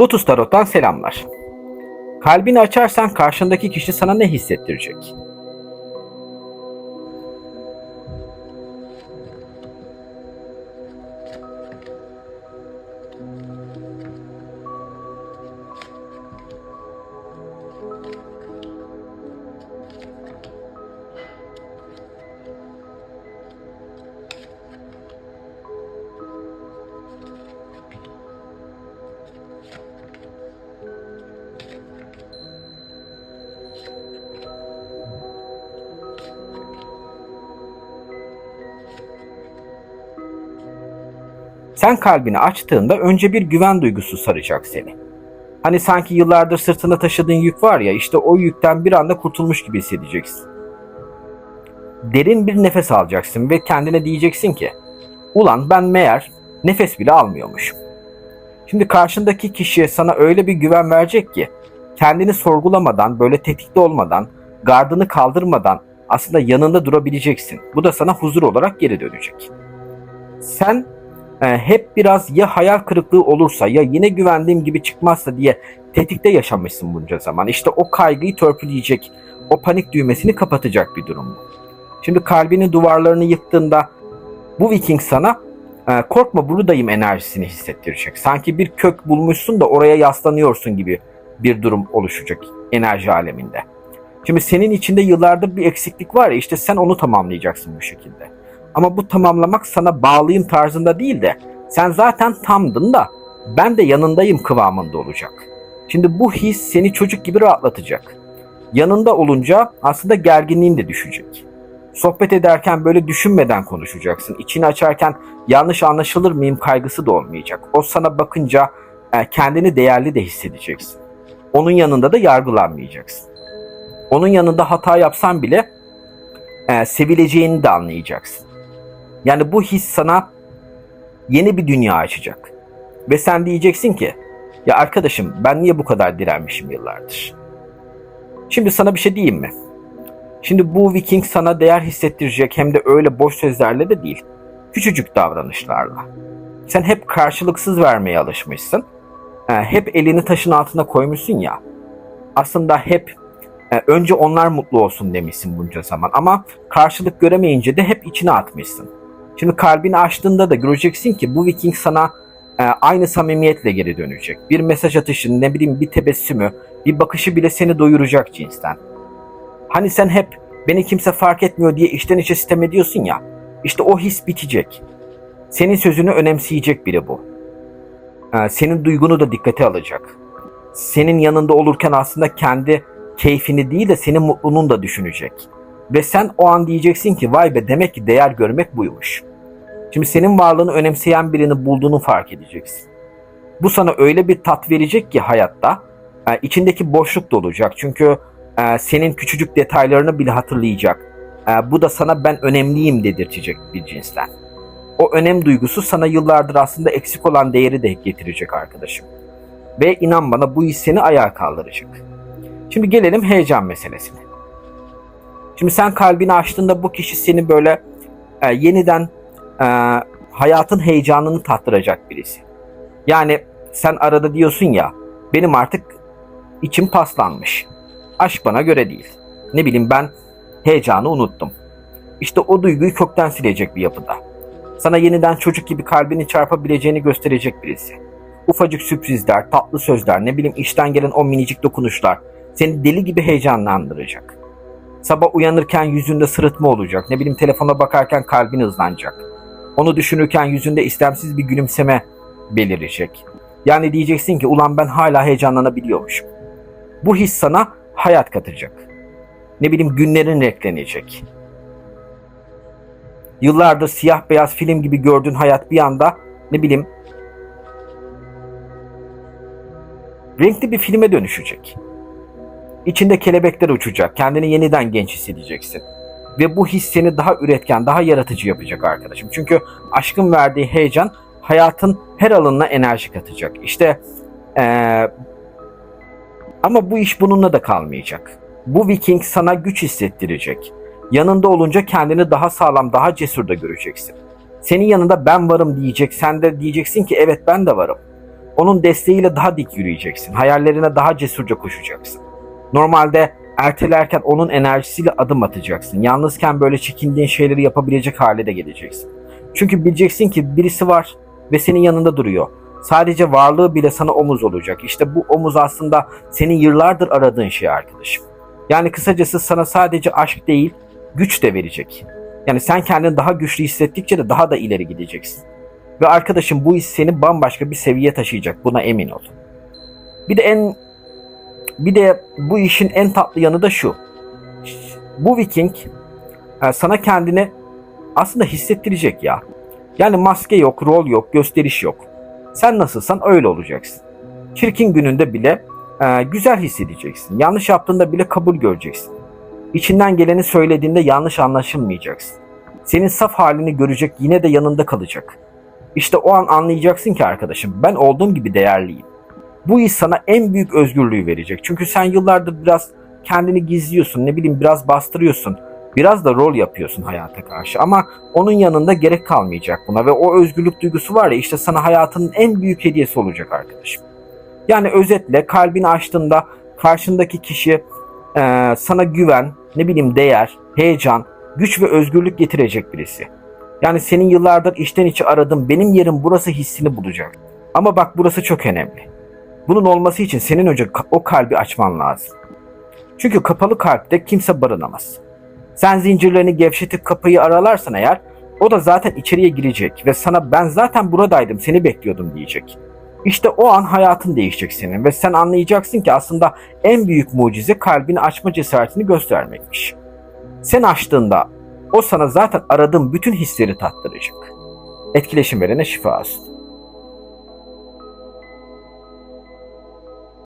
Lotus Tarot'tan selamlar. Kalbini açarsan karşındaki kişi sana ne hissettirecek? Sen kalbini açtığında önce bir güven duygusu saracak seni. Hani sanki yıllardır sırtında taşıdığın yük var ya işte o yükten bir anda kurtulmuş gibi hissedeceksin. Derin bir nefes alacaksın ve kendine diyeceksin ki ulan ben meğer nefes bile almıyormuşum. Şimdi karşındaki kişi sana öyle bir güven verecek ki kendini sorgulamadan, böyle tetikte olmadan, gardını kaldırmadan aslında yanında durabileceksin. Bu da sana huzur olarak geri dönecek. Sen hep biraz ya hayal kırıklığı olursa ya yine güvendiğim gibi çıkmazsa diye tetikte yaşamışsın bunca zaman. İşte o kaygıyı törpüleyecek, o panik düğmesini kapatacak bir durum bu. Şimdi kalbinin duvarlarını yıktığında bu Viking sana e, korkma buradayım enerjisini hissettirecek. Sanki bir kök bulmuşsun da oraya yaslanıyorsun gibi bir durum oluşacak enerji aleminde. Şimdi senin içinde yıllardır bir eksiklik var ya işte sen onu tamamlayacaksın bu şekilde. Ama bu tamamlamak sana bağlıyım tarzında değil de sen zaten tamdın da ben de yanındayım kıvamında olacak. Şimdi bu his seni çocuk gibi rahatlatacak. Yanında olunca aslında gerginliğin de düşecek. Sohbet ederken böyle düşünmeden konuşacaksın. İçini açarken yanlış anlaşılır mıyım kaygısı da olmayacak. O sana bakınca e, kendini değerli de hissedeceksin. Onun yanında da yargılanmayacaksın. Onun yanında hata yapsan bile e, sevileceğini de anlayacaksın. Yani bu his sana yeni bir dünya açacak. Ve sen diyeceksin ki ya arkadaşım ben niye bu kadar direnmişim yıllardır? Şimdi sana bir şey diyeyim mi? Şimdi bu Viking sana değer hissettirecek hem de öyle boş sözlerle de değil. Küçücük davranışlarla. Sen hep karşılıksız vermeye alışmışsın. Hep elini taşın altına koymuşsun ya. Aslında hep e, önce onlar mutlu olsun demişsin bunca zaman ama karşılık göremeyince de hep içine atmışsın. Şimdi kalbini açtığında da göreceksin ki bu Viking sana e, aynı samimiyetle geri dönecek. Bir mesaj atışı, ne bileyim bir tebessümü, bir bakışı bile seni doyuracak cinsten. Hani sen hep beni kimse fark etmiyor diye içten içe sitem ediyorsun ya. İşte o his bitecek. Senin sözünü önemseyecek biri bu. E, senin duygunu da dikkate alacak. Senin yanında olurken aslında kendi keyfini değil de senin mutluluğunu da düşünecek. Ve sen o an diyeceksin ki vay be demek ki değer görmek buymuş. Şimdi senin varlığını önemseyen birini bulduğunu fark edeceksin. Bu sana öyle bir tat verecek ki hayatta e, içindeki boşluk da olacak. Çünkü e, senin küçücük detaylarını bile hatırlayacak. E, bu da sana ben önemliyim dedirtecek bir cinsten. O önem duygusu sana yıllardır aslında eksik olan değeri de getirecek arkadaşım. Ve inan bana bu his seni ayağa kaldıracak. Şimdi gelelim heyecan meselesine. Şimdi sen kalbini açtığında bu kişi seni böyle e, yeniden e, hayatın heyecanını tattıracak birisi. Yani sen arada diyorsun ya benim artık içim paslanmış. Aşk bana göre değil. Ne bileyim ben heyecanı unuttum. İşte o duyguyu kökten silecek bir yapıda. Sana yeniden çocuk gibi kalbini çarpabileceğini gösterecek birisi. Ufacık sürprizler, tatlı sözler, ne bileyim işten gelen o minicik dokunuşlar seni deli gibi heyecanlandıracak. Sabah uyanırken yüzünde sırıtma olacak. Ne bileyim telefona bakarken kalbin hızlanacak. Onu düşünürken yüzünde istemsiz bir gülümseme belirecek. Yani diyeceksin ki ulan ben hala heyecanlanabiliyormuşum. Bu his sana hayat katacak. Ne bileyim günlerin renklenecek. Yıllardır siyah beyaz film gibi gördüğün hayat bir anda ne bileyim renkli bir filme dönüşecek. İçinde kelebekler uçacak. Kendini yeniden genç hissedeceksin. Ve bu his seni daha üretken, daha yaratıcı yapacak arkadaşım. Çünkü aşkın verdiği heyecan hayatın her alanına enerji katacak. İşte ee, ama bu iş bununla da kalmayacak. Bu Viking sana güç hissettirecek. Yanında olunca kendini daha sağlam, daha cesur da göreceksin. Senin yanında ben varım diyecek. Sen de diyeceksin ki evet ben de varım. Onun desteğiyle daha dik yürüyeceksin. Hayallerine daha cesurca koşacaksın. Normalde ertelerken onun enerjisiyle adım atacaksın. Yalnızken böyle çekindiğin şeyleri yapabilecek hale de geleceksin. Çünkü bileceksin ki birisi var ve senin yanında duruyor. Sadece varlığı bile sana omuz olacak. İşte bu omuz aslında senin yıllardır aradığın şey arkadaşım. Yani kısacası sana sadece aşk değil, güç de verecek. Yani sen kendini daha güçlü hissettikçe de daha da ileri gideceksin. Ve arkadaşım bu his seni bambaşka bir seviyeye taşıyacak. Buna emin ol. Bir de en bir de bu işin en tatlı yanı da şu. Bu Viking e, sana kendini aslında hissettirecek ya. Yani maske yok, rol yok, gösteriş yok. Sen nasılsan öyle olacaksın. Çirkin gününde bile e, güzel hissedeceksin. Yanlış yaptığında bile kabul göreceksin. İçinden geleni söylediğinde yanlış anlaşılmayacaksın. Senin saf halini görecek yine de yanında kalacak. İşte o an anlayacaksın ki arkadaşım ben olduğum gibi değerliyim. Bu iş sana en büyük özgürlüğü verecek. Çünkü sen yıllardır biraz kendini gizliyorsun, ne bileyim biraz bastırıyorsun. Biraz da rol yapıyorsun hayata karşı ama onun yanında gerek kalmayacak buna ve o özgürlük duygusu var ya işte sana hayatının en büyük hediyesi olacak arkadaşım. Yani özetle kalbini açtığında karşındaki kişi e, sana güven, ne bileyim değer, heyecan, güç ve özgürlük getirecek birisi. Yani senin yıllardır içten içe aradığın benim yerim burası hissini bulacak. Ama bak burası çok önemli. Bunun olması için senin önce o kalbi açman lazım. Çünkü kapalı kalpte kimse barınamaz. Sen zincirlerini gevşetip kapıyı aralarsan eğer o da zaten içeriye girecek ve sana ben zaten buradaydım seni bekliyordum diyecek. İşte o an hayatın değişecek senin ve sen anlayacaksın ki aslında en büyük mucize kalbini açma cesaretini göstermekmiş. Sen açtığında o sana zaten aradığın bütün hisleri tattıracak. Etkileşim verene şifa olsun.